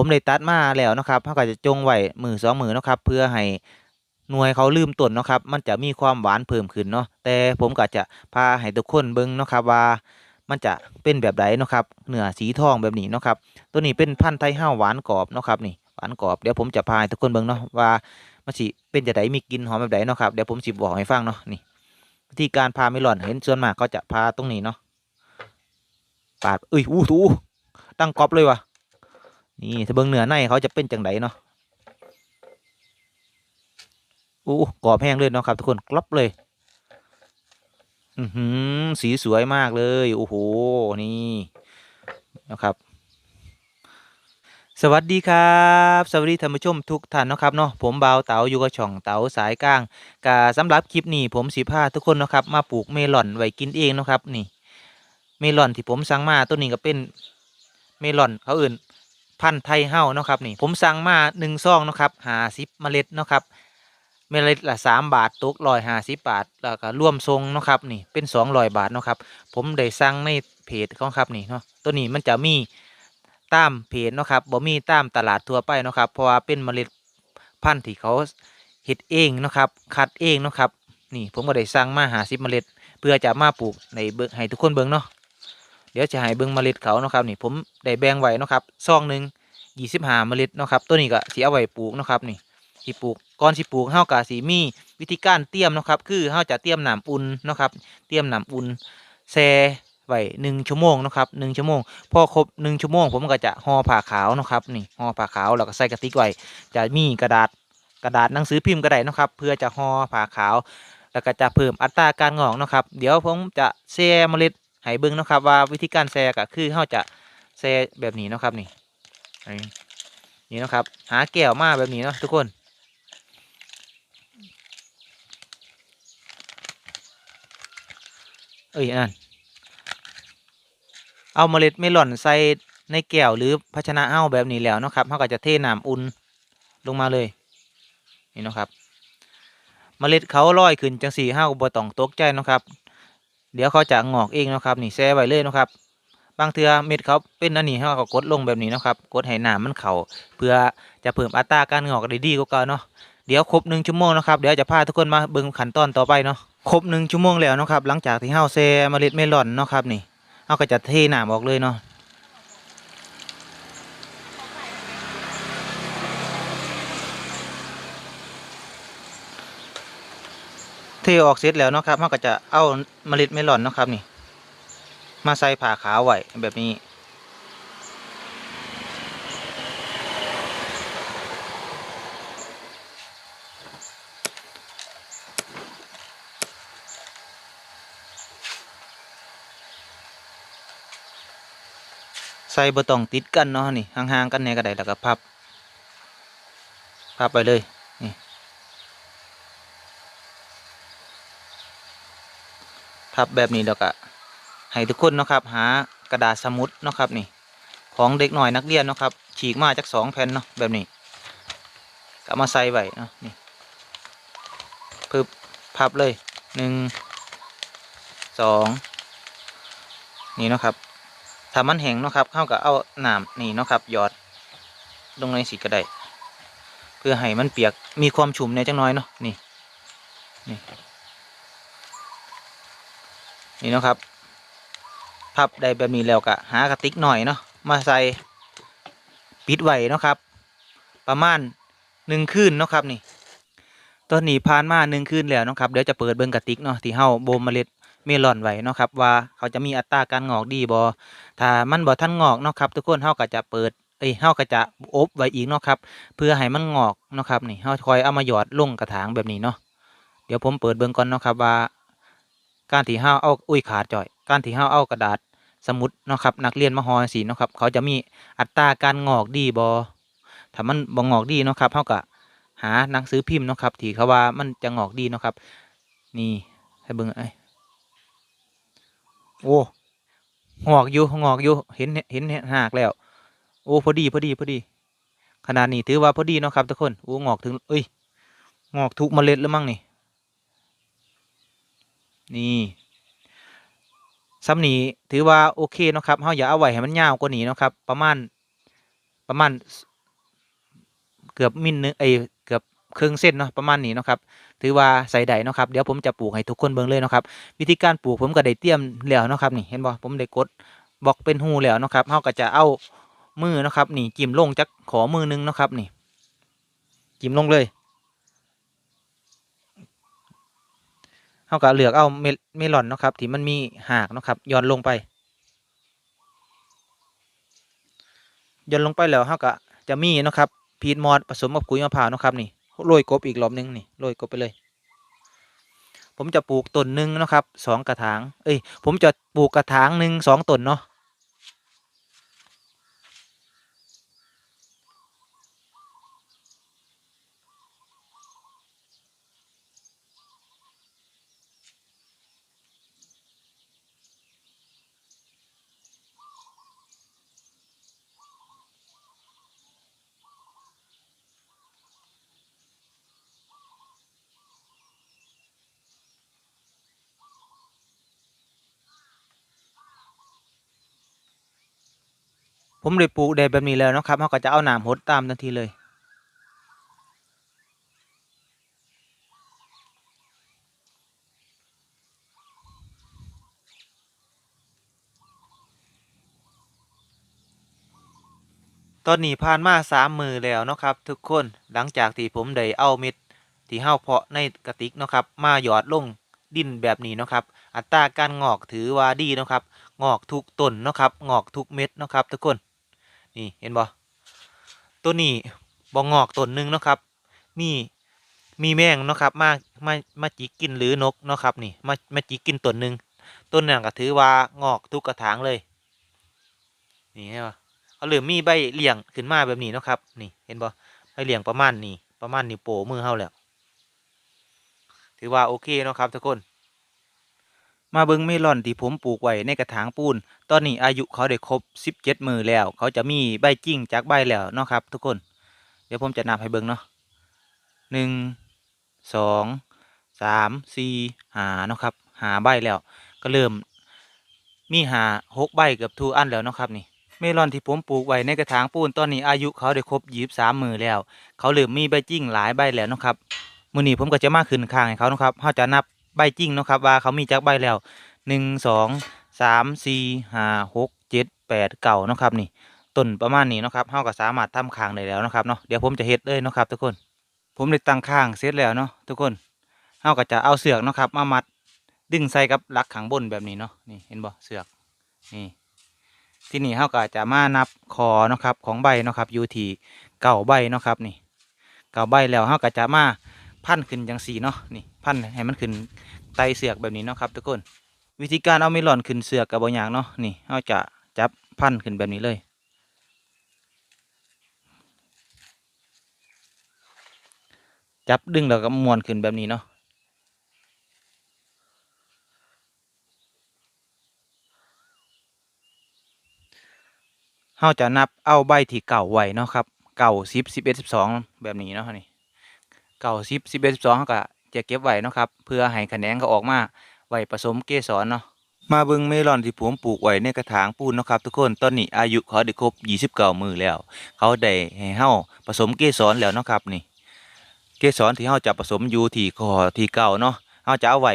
ผมได้ตัดมาแล้วนะครับเขาก็จะจงไว้มือสองมือนะครับเพื่อให้หน่วยเขาลืมต้นนะครับ มันจะมีความหวานเพิ่มขึ้นเนาะแต่ผมก็จะพาให้ทุกคนเบิ่งนะครับว่ามันจะเป็นแบบใดเนะครับเนื้อสีทองแบบนี้นะครับ ตัวนี้เป็นพันธุ์ไทยห้าวหวานกรอบนะครับนี่หวานกรอบเดี๋ยวผมจะพาให้ทุกคนเบิ่งเนาะว่ามันสิเป็นจะไดมีกลิ่นหอมแบบใดเนาะครับเดี๋ยวผมสิบอกให้ฟังเนาะนี่วิธีการพาเมลอนเห็นส่วนมากก็จะพาตรงนี้เนาะปาดเอ้ยอู้ทูตั้งกรอบเลยว่ะ นี่ถ้าเบิ่งเหนือในเขาจะเป็นจังไดเนาะอู้กรอบแห้งเลยเนาะครับ ทุกคนกรอบเลย อือหือสีสวยมากเลยโอ้โหนี่นะครับ สวัสดีครับ สวัสดีท่านผู้ชมทุกท่านนะครับเนาะผมบ่าวเต๋าอยู่กับช่องเต๋าสายกลางกาสำหรับคลิปนี้ผมสิพาทุกคนนะครับ มาปลูกเมลอนไว้กินเองนะครับ นี่ เมลอนที่ผมสั่งมาตัวนี้ก็เป็นเมลอนเขาอื่น พันธุ์ไทยเฮ้าเนาะครับนี่ผมสั่งมาหนึ่งซองเนาะครับหาสิบเมล็ดเนาะครับเมล็ดละสามบาทตกร้อยห้าสิบบาทแล้วก็ร่วมทรงเนาะครับนี่เป็นสองร้อยบาทเนาะครับผมได้สั่งในเพจของครับนี่เนาะตัวนี้มันจะมีตามเพจเนาะครับบ่มีตามตลาดทั่วไปเนาะครับเพราะว่าเป็นเมล็ดพันธุ์ที่เขาเฮ็ดเองเนาะครับคัดเองเนาะครับนี่ผมก็ได้สั่งมาหาสิบเมล็ด เพื่อจะมาปลูกในเบิ่งให้ทุกคนเบิ่งเนาะ เดี๋ยวจะให้เบิ่งเมล็ดเขานะครับนี่ผมได้แบ่งไว้นะครับซองหนึ่งยี่สิบห้าเมล็ดนะครับตัวนี้ก็สิเอาไว้ปลูกนะครับนี่สิปลูกก่อนสิปลูกเฮากะสิมีวิธีการเตรียมนะครับ คือเฮาจะเตรียมน้ำอุ่นนะครับ เตรียมน้ำอุ่นแช่ไว้หนึ่งชั่วโมงนะครับหนึ่งชั่วโมง พอครบหนึ่งชั่วโมง ผมก็จะห่อผ้าขาวนะครับนี่ห่อผ้าขาวแล้วก็ใส่กระติกไว้จะมีกระดาษกระดาษหนังสือพิมพ์ก็ได้นะครับ เพื่อจะห่อผ้าขาว แล้วก็จะเพิ่มอัตราการงอกนะครับ เดี๋ยวผมจะแช่เมล็ด ให้เบิ่งนะครับว่าวิธีการแช่ก็คือเฮาจะแช่แบบนี้นะครับนี่นี่นะครับ หาแก้วมาแบบนี้เนาะทุกคนเอ้ยอันเอาเมล็ดเมลอนใส่ในแก้วหรือภาชนะเอ้าแบบนี้แล้วนะครับเขาก็จะเทน้ำอุ่นลงมาเลยนี่นะครับ เมล็ดเขาลอยขึ้นจังสี่ห้าบ่ต้องตกใจนะครับ เดี๋ยวเขาจะงอกเองนะครับนี่แช่ไว้เลยนะครับ บางเทือเม็ดเขาเป็นอันนี้เขาก็กดลงแบบนี้นะครับ กดให้น้ำมันเข่าเพื่อจะเพิ่มอัตราการงอกได้ดีกว่าเก่าเนาะเดี๋ยวครบหนึ่งชั่วโมงนะครับเดี๋ยวจะพาทุกคนมาเบิ่งขั้นตอนต่อไปเนาะครบหนึ่งชั่วโมงแล้วนะครับหลังจากที่เฮาแซ่เมล็ดเมลอนเนาะครับนี่เขาก็จะเทหน้ำออกเลยเนาะ ทออกเสร็จแล้วนะครับเฮาก็จะเอาเมล็ดเมลอนนะครับนี่ มาใส่ผ้าขาวไว้แบบนี้ ใส่บ่ต้องติดกันเนาะนี่ห่างๆกันแน่ก็ได้แล้วก็พับ พับไปเลย นี่พับแบบนี้แล้วก็ให้ทุกคนเนาะครับ หากระดาษสมุดเนาะครับนี่ ของเด็กหน่อยนักเรียนเนาะครับ ฉีกมาจากสองแผ่นเนาะแบบนี้ก็มาใส่ไว้เนาะนี่พึบพับเลยหนึ่งสองนี่เนาะครับถ้ามันแห้งเนาะครับเข้ากับเอาหน้ำนี่เนาะครับหยอดลงในสีกระไดเพื่อให้มันเปียกมีความชุ่มในจังน้อยเนาะนี่นี่ นี่เนาะครับพับได้แบบนี้แล้วก็หากระติกหน่อยเนาะมาใส่ปิดไว้เนาะครับ ประมาณหนึ่งคืนเนาะครับนี่ตอนนี้ผ่านมาหนึ่งคืนแล้วเนาะครับเดี๋ยวจะเปิดเบิ้งกระติกเนาะที่เฮาโบมเมล็ดเมลอนไว้เนาะครับว่าเขาจะมีอัตราการงอกดีบอถ้ามันบ่ทันงอกเนาะครับทุกคนเฮาก็จะเปิดเอ้ยเฮาก็จะอบไว้อีกเนาะครับเพื่อให้มันงอกเนาะครับนี่เฮาคอยเอามาหยอดลงกระถางแบบนี้เนาะเดี๋ยวผมเปิดเบิ่งก่อนเนาะครับว่า การที่เฮาเอาอุ้ยขาดจ่อย การที่เฮาเอากระดาษสมุดเนาะครับนักเรียนมหอสีเนาะครับเขาจะมีอัตราการงอกดีบ่ถ้ามันบ่งอกดีเนาะครับเฮาก็หาหนังสือพิมพ์เนาะครับที่เขาว่ามันจะงอกดีเนาะครับ นี่ให้เบิ่งไอ้โอ้งอกอยู่งอกอยู่เห็นเห็นเห็นหากแล้ว โอ้พอดีพอดีพอดี ขนาดนี้ถือว่าพอดีเนาะครับทุกคนโอ้งอกถึงเอ้ยงอกทุกเมล็ดแล้วมั้งนี่ นี่ซ้ำนี้ถือว่าโอเคเนาะครับเฮาอย่าเอาไว้ให้มันยาวกว่านี้เนาะครับ ประมาณประมาณเกือบมิลนึงเอเกือบครึ่งเส้นเนาะประมาณนี้เนาะครับถือว่าใส่ได้เนาะครับเดี๋ยวผมจะปลูกให้ทุกคนเบิ่งเลยเนาะครับวิธีการปลูกผมก็ได้เตรียมแล้วเนาะครับนี่เห็นบ่ผมได้กดบอกเป็นหูแล้วเนาะครับเฮาก็จะเอามือเนาะครับนี่จิ้มลงจักขอมือหนึงเนาะครับนี่จิ้มลงเลย เฮาก็เลือกเอาเมลเมลอนเนาะครับที่มันมีหากเนาะครับย้อนลงไปย้อนลงไปแล้วเฮาก็จะมีเนาะครับพีทมอสผสมกับกุยมะพร้าวเนาะครับนี่โรยกบอีกรอบหนึงนี่โรยกบไปเลย ผมจะปลูกต้นหนึ่งเนาะครับสองกระถาง เอ้ยผมจะปลูกกระถางหนึ่งสองต้นเนาะ ผมเลยปลูกได้แบบนี้แล้วนะครับเขาก็จะเอาหนามหดตามทันทีเลย ตอนนี้ผ่านมาสามมือแล้วนะครับ ทุกคนหลังจากที่ผมได้เอาเม็ดที่เฮาเพาะในกระติกนะครับ มาหยอดลงดินแบบนี้นะครับ อัตราการงอกถือว่าดีนะครับ งอกทุกต้นนะครับ งอกทุกเม็ดนะครับ ทุกคน นี่เห็นบ่ตัวนี้บ่งอกต้นหนึ่งเนาะครับ มีมีแมงเนาะครับมามามาจิกกินหรือนกเนาะครับนี่มามาจิกกินต้นหนึ่งต้นนั้นก็ถือว่างอกทุกกระถางเลย นี่เห็นบ่เขาเริ่มมีใบเหลี่ยงขึ้นมาแบบนี้เนาะครับ นี่เห็นบ่ใบเหลี่ยงประมาณนี้ประมาณนิ้โป้มือเฮาแล้วถือว่าโอเคเนาะครับทุกคน มาเบิงเมลอนที่ผมปลูกไว้ในกระถางปูน ตอนนี้อายุเขาได้ครบ 17 มือแล้ว เขาจะมีใบจิ้งจากใบแล้วเนาะครับ ทุกคน เดี๋ยวผมจะนับให้เบิงเนาะหนึ่งสองสามสี่หาเนาะครับ หาใบแล้ว ก็เริ่ม มีหาหกใบเกือบทุกอันแล้วเนาะครับนี่ เมลอนที่ผมปลูกไว้ในกระถางปูนตอนนี้อายุเขาได้ครบยีบสามมือแล้ว เขาเริ่มมีใบจิ้งหลายใบแล้วเนาะครับ มือนี้ผมก็จะมาขึ้นข้างให้เขาเนาะครับเขาจะนับ ใบจริงเนาะครับว่าเขามีจักใบแล้วหนึ่งสองสามสี่ห้าหกเจ็ดแปดเก้าเนาะครับนี่ต้นประมาณนี้เนาะครับเขาก็สามารถทำข้างได้แล้วนะครับเนาะเดี๋ยวผมจะเฮ็ดเลยเนาะครับทุกคน ผมได้ตั้งข้างเสร็จแล้วเนาะทุกคนเขาก็จะเอาเสือกเนาะครับมามัดดึงใส่กับหลักขังบนแบบนี้เนาะนี่เห็นบ่เสือกนี่ที่นี่เขาก็จะมานับคอเนาะครับของใบเนาะครับอยู่ที่เก่าใบเนาะครับนี่เก่าใบแล้วเขาก็จะมา พันขึ้นจังสีเนาะนี่พันให้มันขึ้นไตเสือกแบบนี้เนาะครับทุกคน วิธีการเอาเมลอนขึ้นเสือกกับบางอย่างเนาะนี่เขาจะจับพันขึ้นแบบนี้เลย จับดึงแล้วก็ม้วนขึ้นแบบนี้เนาะเฮาจะนับเอาใบที่เก่าไว้เนาะครับ เก่าสิบสิบเอ็ดสิบสองแบบนี้เนาะนี่ เก่าสิบสิบเอ็ดสิบสองก็จะเก็บไว้นะครับ เพื่อให้แขนงก็ออกมาไว้ผสมเกสรเนาะมาเบิ่งเมลอนที่ผมปลูกไว้ในกระถางปูนนะครับ ทุกคนตอนนี้อายุเขาได้ครบยี่สิบเก้ามือแล้ว เขาได้ให้เฮาผสมเกสรแล้วนะครับนี่ เกสรที่เฮาจะผสมอยู่ที่คอที่เก่าเนาะเฮาจะเอาไว้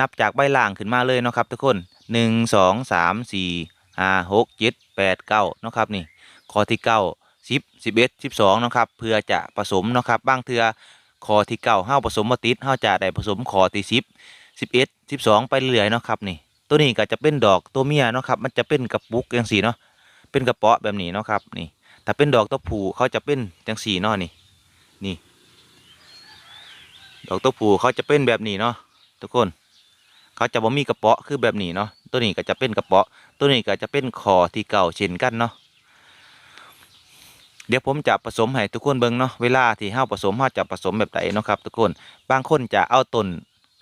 นับจากใบล่างขึ้นมาเลยนะครับ ทุกคนหนึ่งสองสามสี่ห้าหกเจ็ดแปดเก้านะครับนี่ข้อที่เก้าสิบสิบเอ็ดสิบสองนะครับเพื่อจะผสมนะครับบางเทือ ข้อที่เก้าเฮาผสมมาติดเฮาจะได้ผสมข้อที่สิบสิบเอ็ดสิบสองไปเรื่อยเนาะครับนี่ ตัวนี้ก็จะเป็นดอกตัวเมียเนาะครับมันจะเป็นกระปุกจังสีเนาะเป็นกระเปาะแบบนี้เนาะครับนี่ถ้าเป็นดอกตัวผู้เขาจะเป็นจังสีเนาะนี่นี่ ดอกตัวผู้เขาจะเป็นแบบนี้เนาะทุกคน เขาจะบ่มีกระเปาะคือแบบนี้เนาะตัวนี้ก็จะเป็นกระเปาะ ตัวนี้ก็จะเป็นคอที่เก่าเช่นกันเนาะ เดี๋ยวผมจะผสมให้ทุกคนเบิ่งเนาะเวลาที่เฮาผสมเฮาจะผสมแบบใดเนาะครับทุกคนบางคนจะเอาต้น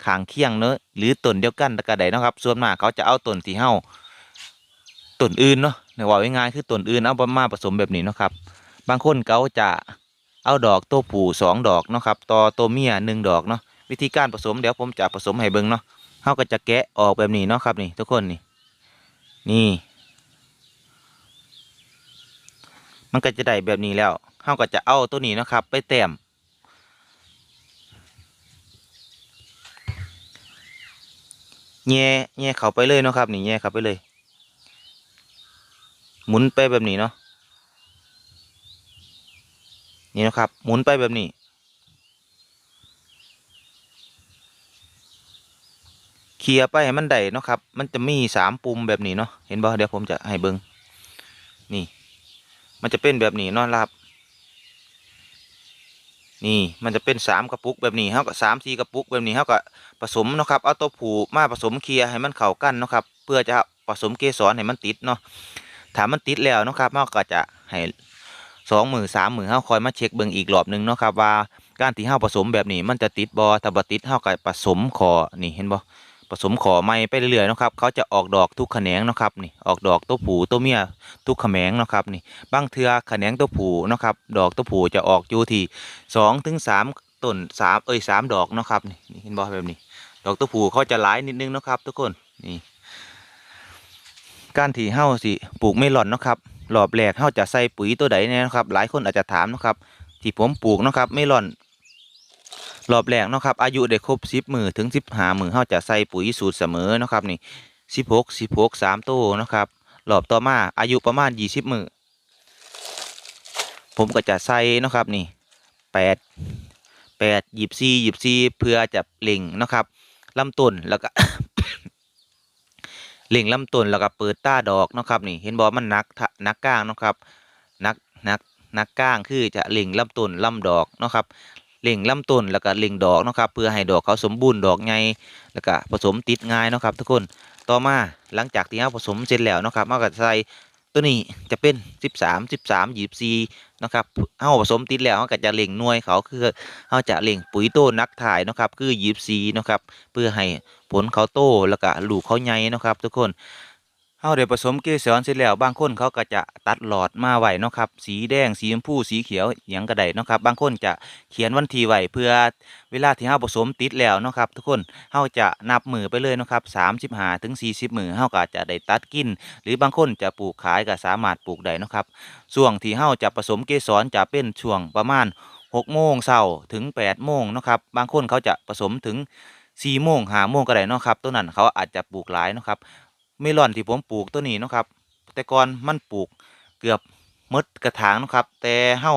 ขางเคียงเนาะหรือต้นเดียวกันตะกะใดเนาะครับ ส่วนมากเขาจะเอาต้นที่เฮาต้นอื่นเนาะในว่าง่ายคือต้นอื่นเอามาผสมแบบนี้เนาะครับ บางคนเขาจะเอาดอกตัวผู้สองดอกเนาะครับต่อตัวเมียหนึ่งดอกเนาะวิธีการผสมเดี๋ยวผมจะผสมให้เบิ่งเนาะเฮาก็จะแกะออกแบบนี้เนาะครับนี่ทุกคนนี่นี่ ผ มันก็จะได้แบบนี้แล้วเฮาก็จะเอาตัวนี้นะครับ ไปแต้มแย่แย่เข้าไปเลยนะครับ นี่แย่เข้าไปเลย หมุนไปแบบนี้เนาะนี่นะครับ หมุนไปแบบนี้ เคลียไปให้มันได้นะครับ มันจะมีสามปุ่มแบบนี้เนาะเห็นบ่เดี๋ยวผมจะให้เบิงนี่ มันจะเป็นแบบนี้นาะครับ นี่มันจะเป็นสามกระปุกแบบนี้เท่ากับสามสี่กระปุกแบบนี้เท่ากับผสมเนาะครับเอาตัวผูมาผสมเคลียให้มันเข้ากันเนาะครับ เพื่อจะผสมเกสรให้มันติดเนาะถ้ามันติดแล้วนะครับเราก็จะให้สองมือสามมือเฮาคอยมาเช็คเบิ่งอีกรอบหนึ่งเนาะครับว่าการที่เฮาผสมแบบนี้มันจะติดบ่ถ้าบ่ติดเฮาก็ผสมขอนี่เห็นบ่ ผสมขอไม้ไปเรื่อยๆนะครับเขาจะออกดอกทุกแขนงนะครับนี่ออกดอกตัวผู้ตัวเมียทุกแขนงนะครับนี่บางเทือแขนงตัวผู้นะครับดอกตัวผู้จะออกอยู่ที่สองถึงสามต้นสามเอ้ยสามดอกนะครับนี่เห็นบ่แบบนี้ ดอกตัวผู้เขาจะหลายนิดนึงนะครับ ทุกคนนี่การที่เฮาสิปลูกเมลอนนะครับรอบแรกเฮาจะใส่ปุ๋ยตัวใดแน่เนะครับ หลายคนอาจจะถามนะครับที่ผมปลูกนะครับเมลอน รอบแรกเนาะครับอายุได้ครบ10มือถึง15มือเฮาจะใส่ปุ๋ยสูตรเสมอเนาะครับนี่16 16 3โตเนาะครับรอบต่อมาอายุประมาณ20มือผมก็จะใส่เนาะครับนี่8 8 24 24เพื่อจะเล็งเนาะครับลำต้นแล้วก็เล่งลำต้นแล้วก็เปิดต้าดอกเนาะครับนี่เห็นบอมันนักทะนักก้างเนาะครับนักนักนักก้างคือจะเล่งลำต้นลำดอกเนาะครับ เล่งลำต้นแล้วก็เล่งดอกนะครับเพื่อให้ดอกเขาสมบูรณ์ดอกใหญ่แล้วก็ผสมติดง่ายนะครับ ทุกคนต่อมาหลังจากที่เราผสมเสร็จแล้วนะครับเราก็ใส่ตัวนี้จะเป็น 13 13 24นะครับเฮาผสมติดแล้วเราก็จะเล่งหน่วยเขาคือเฮาจะเล่งปุ๋ยโตนักถ่ายนะครับคือ24เนะครับเพื่อให้ผลเขาโตแล้วก็ลูกเขาใหญ่นะครับ ทุกคน เฮาได้ผสมเกสรเสร็จแล้วบางคนเขาก็จะตัดหลอดมาไว้เนาะครับ สีแดงสีชมพูสีเขียวหยังก็ได้เนาะครับบางคนจะเขียนวันที่ไว้เพื่อเวลาที่เฮาผสมติดแล้วเนาะครับ ทุกคนเฮาจะนับมือไปเลยเนาะครับ35ถึง40มือเฮาก็จะได้ตัดกิน หรือบางคนจะปลูกขายก็สามารถปลูกได้เนาะครับช่วงที่เฮาจะผสมเกสรจะเป็นช่วงประมาณ6โมงเช้าถึง8โมงเนาะครับบางคนเขาจะผสมถึงสี่โมงหาโมงก็ได้เนาะครับต้นนั้นเขาอาจจะปลูกหลายเนาะครับ เมลอนที่ผมปลูกต้นนี้นะครับ แต่ก่อนมันปลูกเกือบมดกระถางนะครับ แต่เฮา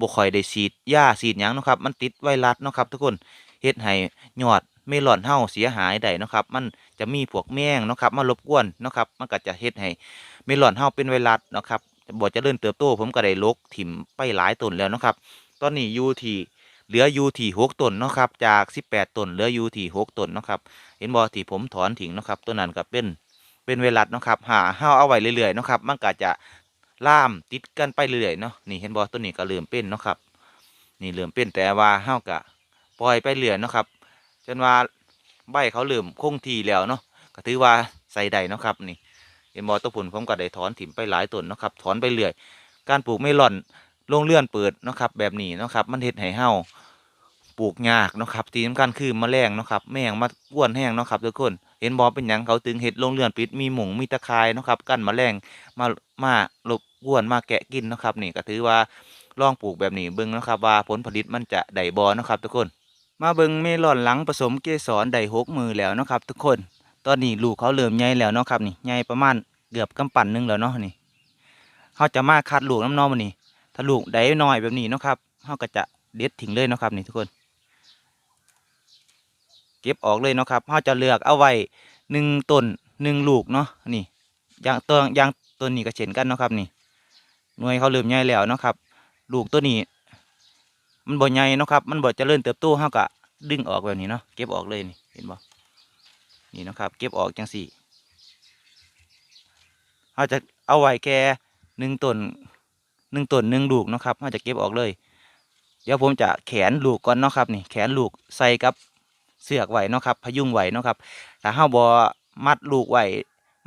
บ่ค่อยได้ฉีดหญ้าฉีดหยังนะครับ มันติดไวรัสนะครับ ทุกคนเฮ็ดให้ยอดเมลอนเฮาเสียหายได้นะครับ มันจะมีพวกแมงนะครับ มารบกวนนะครับ มันก็จะเฮ็ดให้เมลอนเฮาเป็นไวรัสนะครับบ่เจริญเติบโตผมก็ได้ลกถิ่มไปหลายต้นแล้วนะครับ ตอนนี้อยู่ที่เหลืออยู่ที่หกต้นนะครับ จากสิบแปดต้นเหลืออยู่ที่หกต้นนะครับ เห็นบอที่ผมถอนทิ้งนะครับต้นนั้นก็เป็น เป็นเวลัดเนาะครับหาห้าเอาไว้เรื่อยๆเนาะครับมันก็จะล่ามติดกันไปเรื่อยๆเนาะนี่เห็นบอต้นนี้ก็เริ่อมเป็นเนาะครับ นี่เริ่อมเป็นแต่ว่าเฮากะปล่อยไปเรื่อยเนาะครับ จนว่าใบเขาเริ่อมคงทีแล้วเนาะก็ถือว่าใส่ได้เนาะครับนี่เห็นบอตัวผลผมก็ได้ถอนถิ่มไปหลายต้นเนาะครับถอนไปเรื่อย การปลูกเมลอนโรงเลื่อนเปิดเนาะครับแบบนี้เนาะครับมันเฮ็ดให้เฮา ลูกยากเนาะครับที่สำคัญคือมแมลงเนาะครับแมงมาอ้วนแห้งเนาะครับทุกคนเห็นบอเป็นหยังเขาถึงเห็ดโรงเรือนปิดมีหมุงมีตะไคร้เนาะครับกั้นแมลงมามาลบกวนมาแกะกินเนาะครับนี่ก็ถือว่าลองปลูกแบบนี้เบิ่งเนาะครับว่าผลผลิตมันจะได้บอเนาะครับทุกคน มาเบิ่งเมลอนหลังผสมเกสรได้หกมือแล้วเนาะครับ ทุกคน ตอนนี้ลูกเขาเริ่มใหญ่แล้วเนาะครับนี่ใหญ่ประมาณเกือบกำปั้นหนึงแล้วเนาะนี่เขาจะมาคัดลูกน้ำนอมันนี่ถ้าลูกได้น้อยแบบนี้เนาะครับเขาก็จะเด็ดทิ้งเลยเนาะครับนี่ทุกคน เก็บออกเลยเนาะครับเราจะเลือกเอาไว้หนึ่งต้นหนึ่งลูกเนาะนี่อย่างตัวอย่างต้นนี้ก็เช่นกันเนาะครับนี่หน่วยเขาเริ่มใหญ่แล้วเนาะครับ ลูกตัวนี้ มันบ่ใหญ่เนาะครับ มันบ่เจริญเติบโตเฮาก็ดึงออกแบบนี้เนาะเก็บออกเลยนี่เห็นบ่นี่เนาะครับ เก็บออกจังสี่เฮาจะเอาไว้แค่หนึ่งต้นหนึ่งต้นหนึ่งลูกเนาะครับเฮาจะเก็บออกเลย เดี๋ยวผมจะแขนลูกก่อนเนาะครับ นี่ แขนลูกใส่กับ เสือกไว้เนาะครับพยุงไว้เนาะครับถ้าเฮาบ่มัดลูกไว้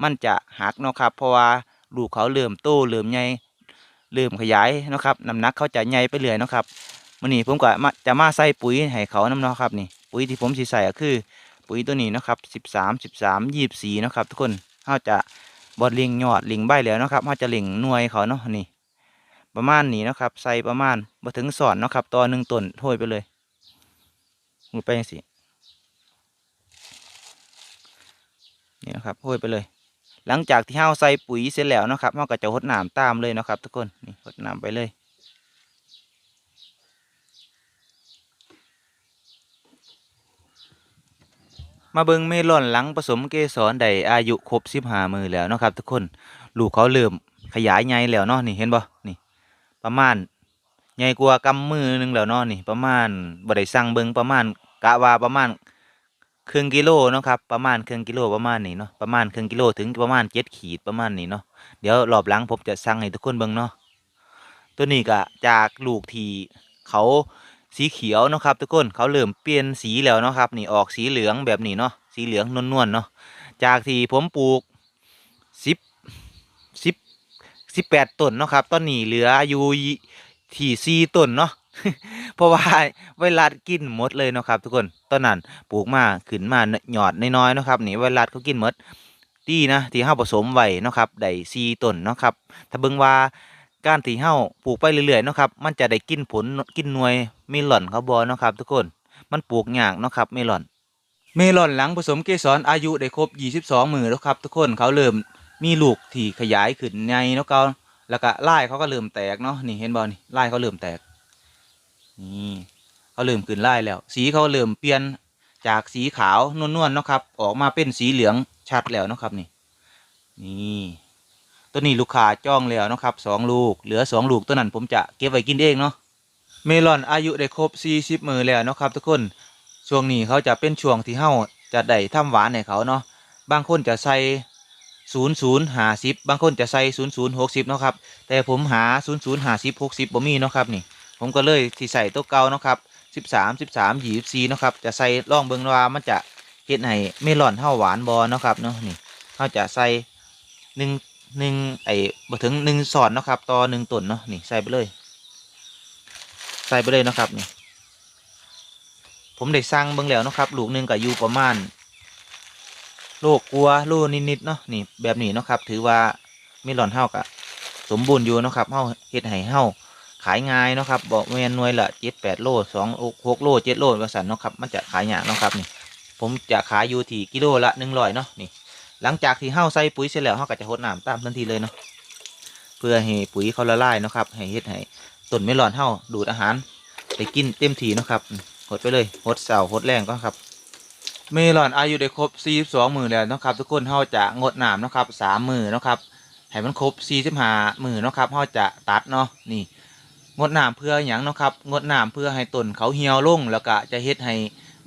มันจะหักเนาะครับ เพราะว่าลูกเขาเริ่มโตเริ่มใหญ่เริ่มขยายเนาะครับน้ำหนักเขาจะใหญ่ไปเรื่อยเนาะครับมื้อนี้ผมก็จะมาใส่ปุ๋ยให้เขานํเนาะครับนี่ปุ๋ยที่ผมสิใส่ก็คือ ปุ๋ยตัวนี้เนาะครับ13 13 24เนาะครับทุกคนเฮาจะบ่เล็งยอดเล็งใบแล้วเนาะครับเฮาจะเล็งหน่วยเขาเนาะนี่ ประมาณนี้เนาะครับ ใส่ประมาณมาถึงสอนเนาะครับต่อหนึ่งต้นโห้ยไปเลยหูไปยังสิ นี่นะครับโห้ยไปเลย หลังจากที่เฮาใส่ปุ๋ยเสร็จแล้วนะครับเฮาก็จะหดน้ำตามเลยนะครับ ทุกคนนี่หดน้ำไปเลยมาเบิงเมลอนหลังผสมเกสรได้อายุครบสิบห้ามือแล้วนะครับ ทุกคนลูกเขาเริ่มขยายใหญ่แล้วเนาะนี่เห็นบ่นี่ประมาณใหญ่กว่ากำมือหนึงแล้วเนาะนี่ประมาณบ่ได้สั่งเบิงประมาณกะว่าประมาณ ครึ่งกิโลเนาะครับประมาณครึ่งกิโลประมาณนี้เนาะประมาณครึ่งกิโลถึงประมาณเจ็ดขีดประมาณนี้เนาะเดี๋ยวรอบหลังผมจะสั่งให้ทุกคนเบิ่งเนาะตัวนี้ก็จากลูกที่เขาสีเขียวเนาะครับทุกคนเขาเริ่มเปลี่ยนสีแล้วเนาะครับนี่ออกสีเหลืองแบบนี้เนาะสีเหลืองนวลๆเนาะจากที่ผมปลูกสิบสิบสิบแปดต้นเนาะครับตอนนี้เหลืออยู่ที่สี่ต้นเนาะ เพราะว่าไวรัสกินหมดเลยเนาะครับ ทุกคนตอนนั้นปลูกมาขึ้นมาหยอดน้อยๆเนาะครับนี่ไวรัสเขากินหมดดีนะที่เฮาผสมไว้เนาะครับได้สี่ต้นเนาะครับถ้าเบิ่งว่าการที่เฮาปลูกไปเรื่อยๆเนาะครับมันจะได้กินผลกินหน่วยเมลอนเขาบ่เนาะครับ ทุกคนมันปลูกยากเนาะครับเมลอน เมลอนหลังผสมเกสรอายุได้ครบ 22 มือแล้วครับ ทุกคนเขาเริ่มมีลูกที่ขยายขึ้นใหญ่เนาะเขาแล้วก็ไลายเขาก็เริ่มแตกเนาะนี่เห็นบ่นี่ไลายเขาเริ่มแตก นี่เขาเริ่มขึ้นไล่แล้ว สีเขาเริ่มเปลี่ยนจากสีขาวนวลๆเนาะครับ ออกมาเป็นสีเหลืองชัดแล้วเนาะครับนี่ นี่ตัวนี้ลูกค้าจ้องแล้วนะครับสองลูก เหลือสองลูกตัวนั้นผมจะเก็บไว้กินเองเนาะ เมลอนอายุได้ครบ40มือแล้วเนาะครับ ทุกคน ช่วงนี้เขาจะเป็นช่วงที่เฮาจะได้ทำหวานให้เขาเนาะ บางคนจะใส่ศูนย์ศูนย์หาสิบบางคนจะใส่ศูนย์ศูนย์หกสิบเนาะครับ แต่ผมหาศูนย์ศูนย์หาสิบหกสิบบ่มีเนาะครับนี่ ผมก็เลยที่ใส่ตัวเก่านะครับสิบสามสิบสามยี่สิบสี่เนะครับจะใส่ล่องเบิงว่ามันจะเฮ็ดให้เมลอนเฮาหวานบอนะครับเนาะนี่เฮาจะใส่หนึ่งหนึ่งไอ้บ่ถึงหนึ่งสอนนะครับต่อหนึ่งต้นเนาะนี่ใส่ไปเลย ใส่ไปเลยนะครับนี่ผมได้สั่งเบิ่งแล้วนะครับลูกหนึ่งก็อยู่ประมาณโลกกลัวโลนิดๆเนาะนี่แบบนี้นะครับ ถือว่าเมลอนเฮากะสมบูรณ์อยู่นะครับเฮาเฮ็ดให้เฮา ขายง่ายเนาะครับบอกแมนหน่วยละเจ็ดแปดโลสองหกโลเจ็ดโลว่าสันเนาะครับมันจะขายยากเนาะครับนี่ผมจะขายอยู่ที่กิโลละหนึ่งร้อยเนาะนี่ หลังจากที่เฮาใส่ปุ๋ยเสร็จแล้วเฮาก็จะหดน้ำตามทันทีเลยเนาะเพื่อให้ปุ๋ยเขาละลายเนาะครับให้เฮ็ดให้ต้นเมลอนเฮาดูดอาหารไปกินเต็มทีเนาะครับหดไปเลยหดเสาหดแรงก็ครับเมลอนอายุได้ครบ 42 มือแล้วนะครับ ทุกคนเฮาจะงดน้ำนะครับสามมือนะครับให้มันครบ 45 มือนะครับเฮาจะตัดเนาะนี่ งดน้ำเพื่ออย่างเนาะครับงดน้ำเพื่อให้ต้นเขาเหี่ยวลงแล้วก็จะเฮ็ดให้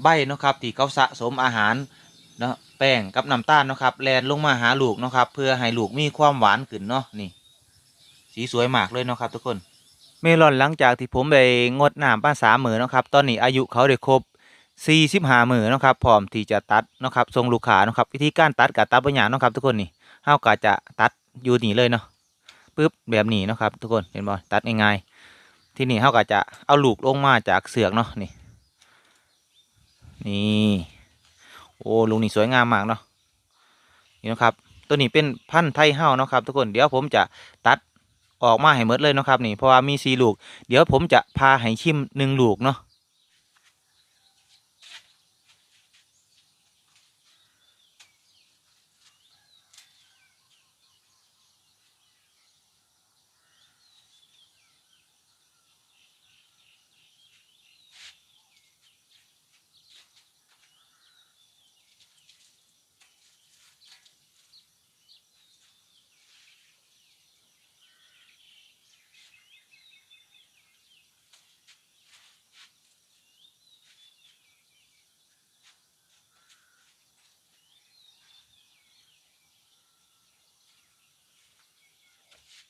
ใบเนาะครับที่เขาสะสมอาหารเนาะแป้งกับน้ำตาลเนาะครับแลนลงมาหาลูกเนาะครับเพื่อให้ลูกมีความหวานขึ้นเนาะนี่ สีสวยมากเลยเนาะครับทุกคน เมลอนหลังจากที่ผมได้งดน้ำป้าสามมือเนาะครับตอนนี้อายุเขาได้ครบ45มือเนาะครับพร้อมที่จะตัดเนาะครับส่งลูกค้าเนาะครับวิธีการตัดกับตัดปัญญาเนาะครับทุกคนนี่เฮาก็จะตัดอยู่นี่เลยเนาะปึ๊บแบบนี้เนาะครับทุกคนเห็นบ่ตัดง่ายๆ ที่นี่เขาก็จะเอาลูกลงมาจากเสือกเนาะนี่ นี่โอ้ลูกนี่สวยงามมากเนาะนี่นะครับ ตัวนี้เป็นพันธุ์ไทยเฮ้าเนาะครับ ทุกคนเดี๋ยวผมจะตัดออกมาให้หมดเลยนะครับนี่เพราะว่ามีสีลูก เดี๋ยวผมจะพาให้ชิมหนึ่งลูกเนาะ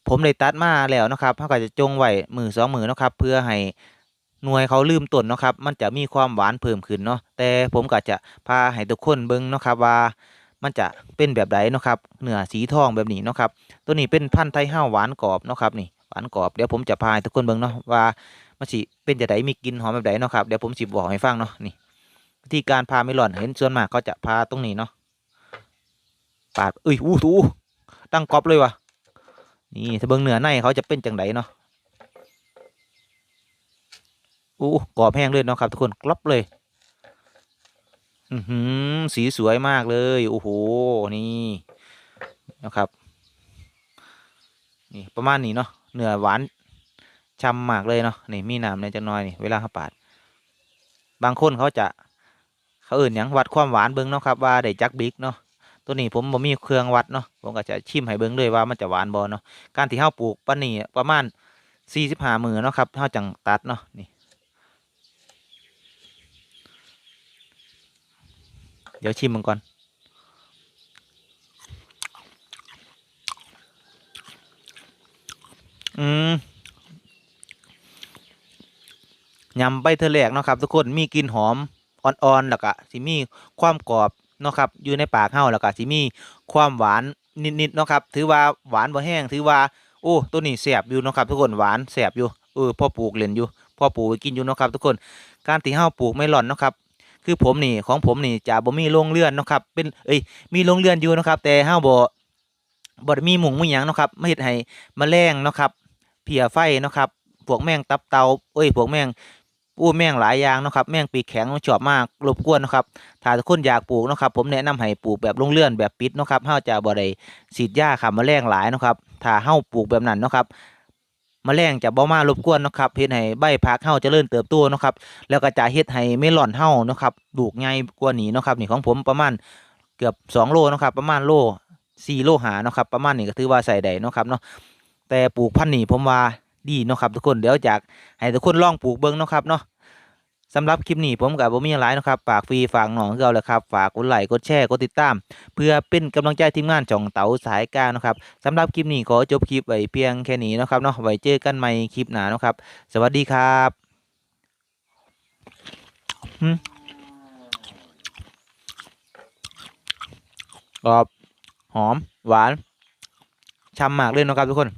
ผมได้ตัดมาแล้วนะครับเขาก็จะจงไว้มือสองมือนะครับ เพื่อให้หน่วยเขาลืมต้นนะครับ มันจะมีความหวานเพิ่มขึ้นเนาะแต่ผมก็จะพาให้ทุกคนเบิ่งนะครับว่ามันจะเป็นแบบใดเนะครับเนื้อสีทองแบบนี้นะครับตัวนี้เป็นพันธุ์ไทยห้าวหวานกรอบนะครับนี่หวานกรอบเดี๋ยวผมจะพาทุกคนเบิ่งเนาะว่ามันสิเป็นจะไดมีกลิ่นหอมแบบใดเนาะครับเดี๋ยวผมสิบอกให้ฟังเนาะนี่วิธีการพาไม่หล่อนเห็นส่วนมากเขาจะพาตรงนี้เนาะปาดเอ้ยอู้ทูตั้งกรอบเลยวะ นี่ถ้เบิงเหนือในเขาจะเป็นจังไดเนาะอู้กรอบแห้งเลยเนาะครับทุกคนกรอบเลย อือหืสีสวยมากเลยโอ้โหนี่นะครับ นี่ประมาณนี้เนาะเนื้อหวานช้ำมากเลยเนาะนี่มีน้ำในจะน้อยนี่เวลาเขาปาด บางคนเขาจะเขาอื่นอย่างวัดความหวานเบิ้งเนาะครับว่าได้จักบิ๊กเนาะ ตัวนี้ผมบ่มีเครื่องวัดเนาะผมก็จะชิมให้เบิ้งเลยว่ามันจะหวานบ่เนาะการที่เฮาปลูกปานนี้ประมาณ45มื้อเนาะครับเฮาจังตัดเนาะนี่เดี๋ยวชิมมันก่อน อืมยำใบเทอแรกเนาะครับ ทุกคน มีกลิ่นหอมอ่อนๆแล้วก็สิมีความกรอบ เนาะครับอยู่ในปากเฮาแล้วก็สิมีความหวานนิดๆเนาะครับถือว่าหวานบ่แห้งถือว่าโอ้ตัวนี้แซ่บอยู่เนาะครับทุกคนหวานแซ่บอยู่เออพ่อปลูกเล่นอยู่พ่อปลูกไว้กินอยู่เนาะครับทุกคนการที่เฮาปลูกเมลอนเนาะครับคือผมนี่ของผมนี่จะบ่มีโรงเรือนเนาะครับเป็นเอ้ยมีโรงเรือนอยู่เนาะครับแต่เฮาบ่บ่มีหมุงมีหยังเนาะครับไมาเฮ็ดให้แมลงเนาะครับเพียไฟเนาะครับพวกแมงตับเตาเอ้ยพวกแมง อู้แมงหลายอย่างนะครับแมงปีกแข็งชอบมากรบกวนนะครับถ้าทุกคนอยากปลูกนะครับผมแนะนำให้ปลูกแบบโรงเรือนแบบปิดนะครับเฮาจะบ่ได้ฉีดยาฆ่าแมลงหลายนะครับถ้าเฮาปลูกแบบนั้นนะครับมแมลงจะบ่มารบกวนนะครับเฮ็ดให้ใบผักเฮาเจริญเติบโตนะครับแล้วก็จะเฮ็ดให้เมลอนเฮานะครับลูกใหญ่กว่านี้นะครับนี่ของผมประมาณเกือบ 2 โลนะครับประมาณโล4โลหานะครับประมาณนี้ก็ถือว่าใส่ได้นะครับเนาะแต่ปลูกพันธุ์นี้ผมว่า ดีเนาะครับทุกคนเดี๋ยวอยากให้ทุกคนลองปลูกเบิ่งเนาะครับเนาะสำหรับคลิปนี้ผมกับบ่มีอะไรเนะครับฝากฟรีฝากหนองเอาเลยครับฝากกดไลค์กดแชร์กดติดตาม เพื่อเป็นกำลังใจทีมงานจ่องเต๋าสายกางเนะครับสำหรับคลิปนี้ขอจบคลิปไว้เพียงแค่นี้นะครับเนาะไว้เจอกันใหม่คลิปหน้านะครับ สวัสดีครับกรอบหอม หวานช่ำมากเลยนะครับทุกคน